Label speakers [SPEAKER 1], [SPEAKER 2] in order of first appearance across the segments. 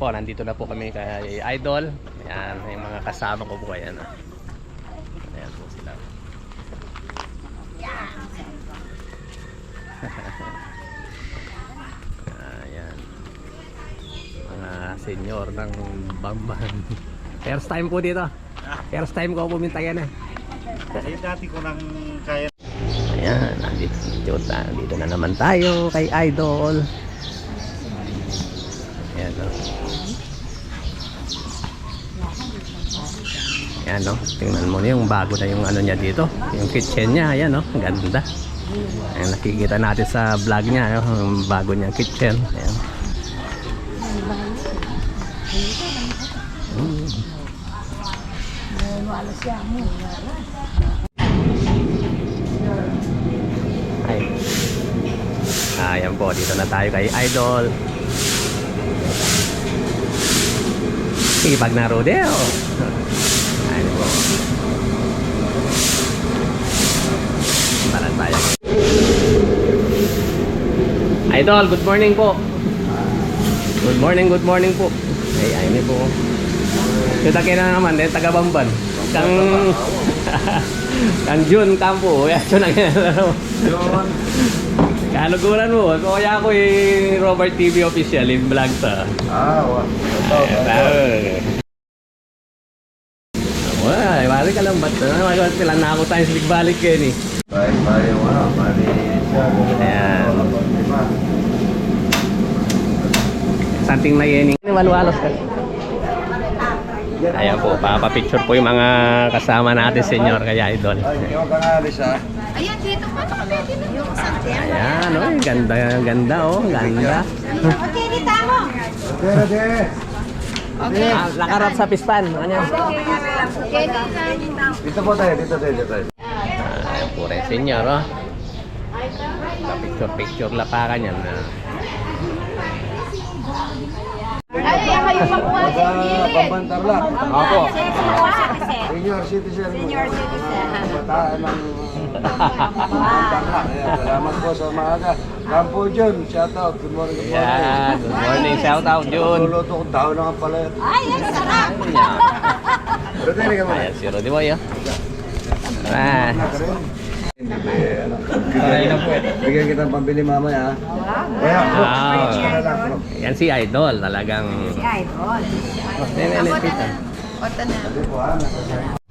[SPEAKER 1] Po, nandito na po kami kay Idol. Ayan, yung mga kasama ko po. Ayan, ah. Ayan po sila. Ayan. Mga senior ng Bamban. First time po dito. First time ko pumunta yan eh.
[SPEAKER 2] Eh, dati ko nang kaya
[SPEAKER 1] Ayan, nandito, dito, dito na naman tayo kay Idol. Ayan, no? Ayan, no? Tingnan mo yung bago na yung ano niya dito. Yung kitchen niya, ayan, no? Ganda. Ayan, nakikita natin sa vlog niya, no? Yung bago niyang kitchen. Ayan. Mm. Ay. Ayan po, dito na tayo kay Idol. Sipag na rodeo. Ayan po. Para tayo. Idol, good morning po. Good morning, good morning po. Ay, ayun po. Kita kina naman, eh, taga Bamban. Kang... Kang Jun Campo. Yan, Jun ang
[SPEAKER 2] yun.
[SPEAKER 1] Kaluguran mo, kaya ako yung Robert TV official, yung vlog sa.
[SPEAKER 2] Ah, wa. Ito,
[SPEAKER 1] Wala, balik ka lang ba't? Ano, magawa sila na ako tayo sa bigbalik kayo ni.
[SPEAKER 2] Baik tayo, ano, mali siya.
[SPEAKER 1] Ayan. Something na yan. Walos ka. Ayan po, papapicture po yung mga kasama natin, senyor, kaya idol.
[SPEAKER 2] Ay, ikaw kang alis ah.
[SPEAKER 3] Ayan, dito pa. Pwede na. Yung Santiago.
[SPEAKER 1] Ayan, oh, ganda, ganda, oh, ganda.
[SPEAKER 3] Okay, dito mo.
[SPEAKER 2] Pero de.
[SPEAKER 3] Okay.
[SPEAKER 1] Ah, nakarap sa pispan, ano yan?
[SPEAKER 3] Okay, dito.
[SPEAKER 2] Dito po tayo, dito tayo, dito tayo.
[SPEAKER 1] Ayan po rin, senyor, oh. Picture-picture lapakan yan. ah.
[SPEAKER 3] Ay, kayo makuha sa gilid.
[SPEAKER 2] pambantar lang.
[SPEAKER 1] Opo.
[SPEAKER 2] Senior citizen.
[SPEAKER 3] Senior citizen.
[SPEAKER 2] Bataan ng salamat po sa maaga. Campo John, shout out. Good morning, good morning.
[SPEAKER 1] Yan, good morning, shout out, Jun.
[SPEAKER 2] Luluto ko, tao na nga pala yun.
[SPEAKER 3] Ay, ang sarap.
[SPEAKER 2] Pero tayo ka
[SPEAKER 1] Ayan, si Rudy Boy, oh. Ah,
[SPEAKER 2] Bigyan kita ng pambili mamaya.
[SPEAKER 1] Ah. yan si Idol, talagang...
[SPEAKER 3] Ay, boss.
[SPEAKER 1] Nililipitan.
[SPEAKER 3] Oto na.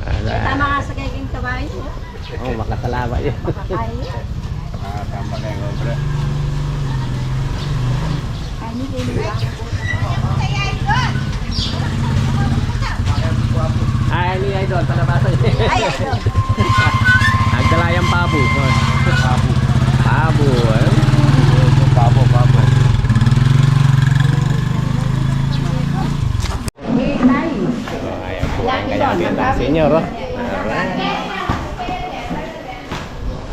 [SPEAKER 1] Ah,
[SPEAKER 3] Tama nga sa kayong kabayo.
[SPEAKER 1] Oh, makakalawa yun.
[SPEAKER 3] Kaya.
[SPEAKER 2] Ah, tama na yung obra.
[SPEAKER 3] Ay, hindi kayo
[SPEAKER 1] Ah, ni Idol, palabasan niya.
[SPEAKER 3] Ay, ito.
[SPEAKER 1] Nagdalayang pabo. Pabo. Pabo. eh.
[SPEAKER 2] Pabo, pabo.
[SPEAKER 1] Oh, ayan po ang kanyang ng senyor. Oh.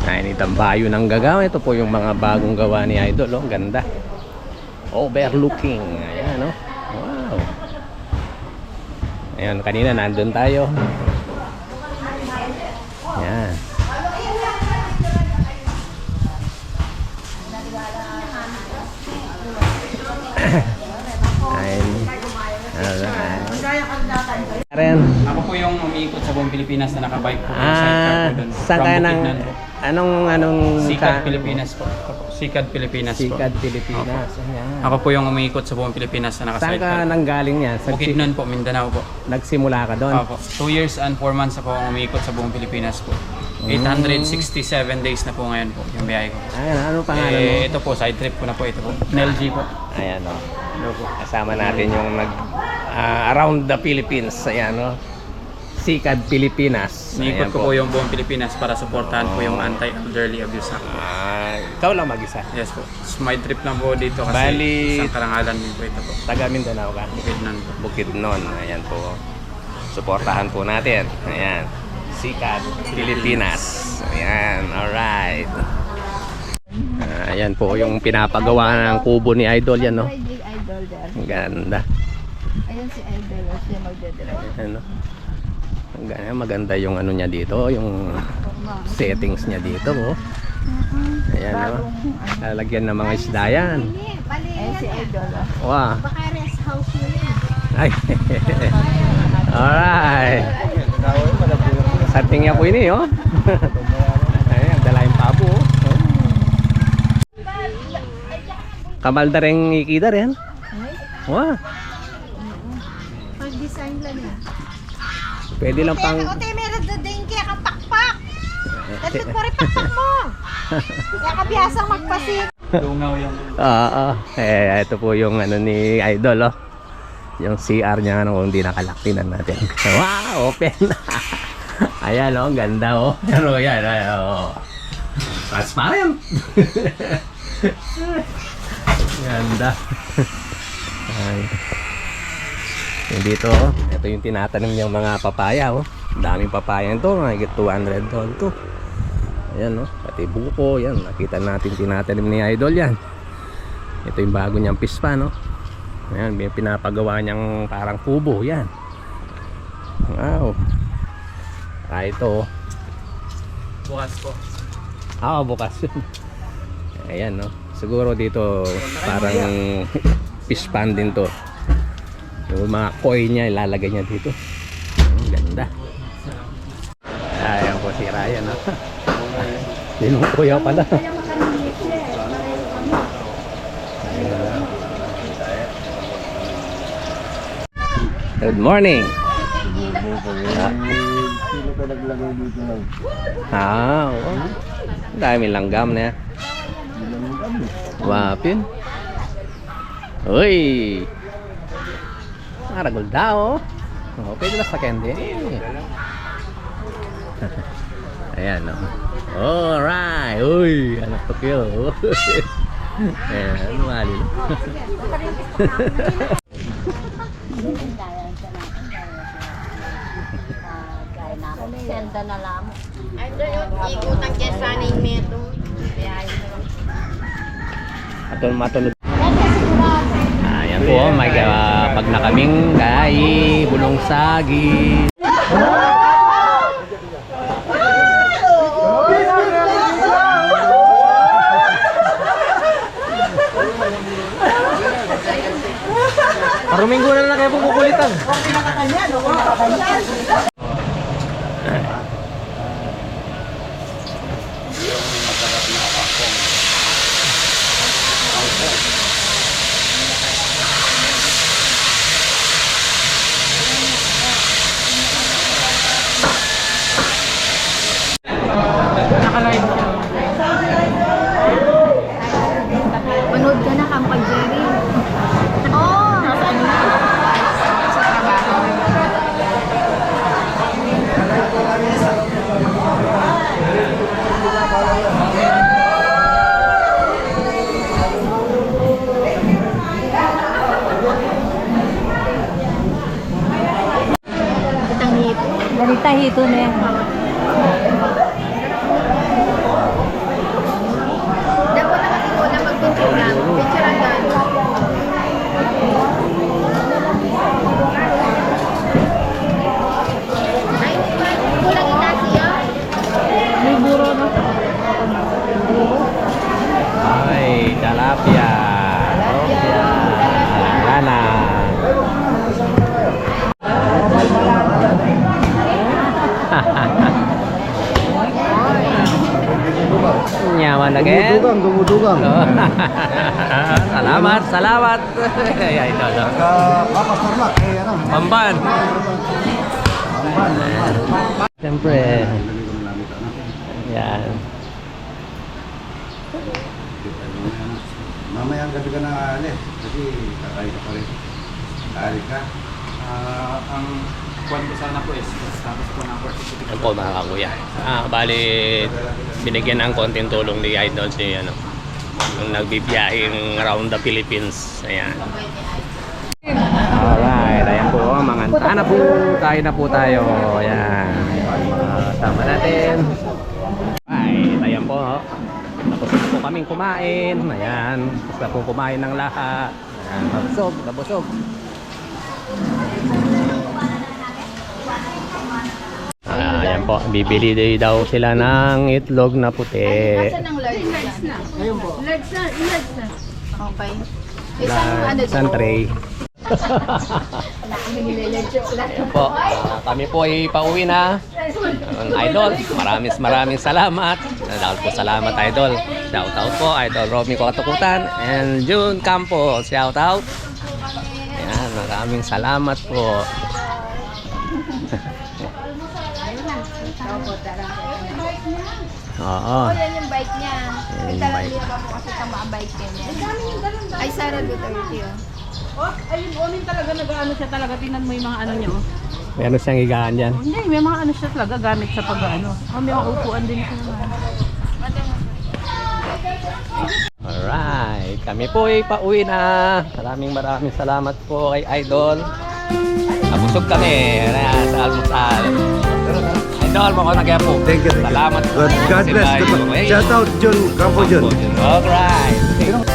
[SPEAKER 1] Ay, ni tambayo ng gagawa. Ito po yung mga bagong gawa ni Idol. Oh. Ganda. Overlooking. Ayan, oh. Wow. Ayan, kanina nandun tayo. Ayan. Ayun. Alright. Ren.
[SPEAKER 4] Ako po yung umiikot sa buong Pilipinas na nakabike po.
[SPEAKER 1] Ah, saan ka
[SPEAKER 4] Bukidnon po.
[SPEAKER 1] anong, anong,
[SPEAKER 4] Sikad
[SPEAKER 1] ka-
[SPEAKER 4] Pilipinas po. Ako, Sikad Pilipinas po.
[SPEAKER 1] Sikad Pilipinas. Ayan.
[SPEAKER 4] Ako po yung umiikot sa buong Pilipinas na
[SPEAKER 1] Saan ka
[SPEAKER 4] nakasidecar.
[SPEAKER 1] nanggaling yan? Sa
[SPEAKER 4] Bukidnon po, Mindanao po.
[SPEAKER 1] Nagsimula ka doon?
[SPEAKER 4] Ako, 2 years and 4 months ako ang umiikot sa buong Pilipinas po.
[SPEAKER 1] Mm.
[SPEAKER 4] 867 days na po ngayon po yung biyahe ko.
[SPEAKER 1] Ayan, ano pangalan mo?
[SPEAKER 4] Eh, ito po, side trip ko na po ito po. Nel G po.
[SPEAKER 1] Ayan o. Kasama natin yung nag ah, around the Philippines. Ayan o. Sikad Pilipinas. Ayan
[SPEAKER 4] ko po yung buong Pilipinas para supportahan po yung anti-elderly abuse act po.
[SPEAKER 1] Ah, ikaw lang mag-isa.
[SPEAKER 4] Yes po. So, my trip lang po dito kasi
[SPEAKER 1] Bali-
[SPEAKER 4] isang karangalan din po ito po.
[SPEAKER 1] Taga Mindanao ka.
[SPEAKER 4] Bukidnon po.
[SPEAKER 1] Bukidnon. Ayan po. Suportahan po natin. Ayan. Sikat Pilipinas. Ayan. Alright. Ah, ayan po yung pinapagawa ng kubo ni Idol yan, no?
[SPEAKER 3] Idol there.
[SPEAKER 1] Ang ganda.
[SPEAKER 3] Ayan si Idol. O siya magdadrive.
[SPEAKER 1] Ano? Ang ganda, maganda yung ano niya dito, yung settings niya dito, oh. Ayan, no? Lalagyan ng mga isda yan.
[SPEAKER 3] Ayan si Idol. o.
[SPEAKER 1] Wow.
[SPEAKER 3] Baka rest house yun.
[SPEAKER 1] Ay. Alright. Sa tingin ko ini, oh. Ayan, dala yung pabo, oh. Kamalda rin ikida rin.
[SPEAKER 3] Ay,
[SPEAKER 1] Wah,
[SPEAKER 3] pag-design lang yan.
[SPEAKER 1] pwede lang pang...
[SPEAKER 5] Ote, meron na din kaya kang pakpak. Dapat mo rin pakpak mo. Kaya kabiyasang magpasik.
[SPEAKER 4] Lungaw yung
[SPEAKER 1] Oo. eh, ito po yung ano ni Idol, oh. Yung CR niya, ano, kung hindi nakalaktinan natin. Wow, open. Ayan, oh, ang ganda, oh. Pero yan, ayan, oh. Transparent. ganda. Ay. Yung dito, oh. Ito yung tinatanim niyang mga papaya, oh. Ang daming papaya nito, mahigit 200 doon to. Ayan, oh. Pati buko, yan. Nakita natin tinatanim ni Idol yan. Ito yung bago niyang pispa, no? Ayan, may pinapagawa niyang parang kubo, yan. Wow. Ah, ito, oh.
[SPEAKER 4] bukas po.
[SPEAKER 1] Ah, bukas yun. Ayan, no? Siguro dito parang fish pan din to. Yung mga koi niya, ilalagay niya dito. Ang ganda. Ayan po si Ryan, no? Dinong kuya pala. Good morning.
[SPEAKER 2] Sino ka naglagay dito ng
[SPEAKER 1] Ah, oo. Ang dami langgam na yan. Wapin. Uy! Maragol daw. Oh, pwede na sa candy. Ayan, no. Alright! Uy! Anak to kill. Ayan, mali.
[SPEAKER 5] Senda na lang. Ay, doon ikutan kaya sana yung meto.
[SPEAKER 1] Atol matulog. Ayan po, may uh, pag na kaming kay bulong sagi. Paruminggo na lang kayo pupukulitan.
[SPEAKER 3] Manood
[SPEAKER 1] 都没有 Nyaman again.
[SPEAKER 2] Dumudugang, dumudugang.
[SPEAKER 1] salamat, salamat. Ay, ito, ito.
[SPEAKER 2] Kapapastarnak, eh ano.
[SPEAKER 1] Pamban. Siyempre. Yan.
[SPEAKER 2] Mamaya ang gabi ka na alis. Kasi kakain ka pa rin. Kakain ka.
[SPEAKER 4] Ah, ang kwan ko sana po is tapos po ng certificate.
[SPEAKER 1] Yan. Ah, bali, binigyan ng konting tulong ni Idol si ano, yung nagbibiyahing around the Philippines. Ayan. Alright, ayan po, mga na po, kain na po tayo. Ayan, tama natin. Alright, ayan po. oh. Tapos na po kaming kumain. Ayan, tapos na po kumain ng lahat. Ayan, nabusog, nabusog. Ah, ayan po, bibili daw sila ng itlog na puti.
[SPEAKER 3] Asan ang large na? Ayun po. Large na, large na. Okay. Isang ano
[SPEAKER 1] Isang tray. Ayan po, ah, kami po ay pauwi na. Ang idol, maraming maraming salamat. Dahil po salamat idol. Shout out po, idol Romy Katukutan and June Campo. Shout out. Ayan, maraming salamat po. Oo.
[SPEAKER 3] Oh, yan yung bike niya.
[SPEAKER 1] Yan yung bike.
[SPEAKER 3] hindi naman po kasi tama ang bike niya. Ay, Sara Duterte oh.
[SPEAKER 6] Oh, ayun, onin talaga nag-ano siya talaga. Tingnan mo yung mga ano niya. Oh.
[SPEAKER 1] Meron siyang higaan dyan.
[SPEAKER 6] Hindi, may mga ano siya talaga gamit sa pag-ano. Oh, may mga upuan din siya.
[SPEAKER 1] Alright, kami po ay pauwi na. Maraming maraming salamat po kay Idol. Nabusog kami Ayan, sa almusal. Idol, mo ko na kaya po.
[SPEAKER 2] Thank you.
[SPEAKER 1] Salamat.
[SPEAKER 2] God, God bless.
[SPEAKER 1] eh.
[SPEAKER 2] Shout out John Campo John.
[SPEAKER 1] Alright.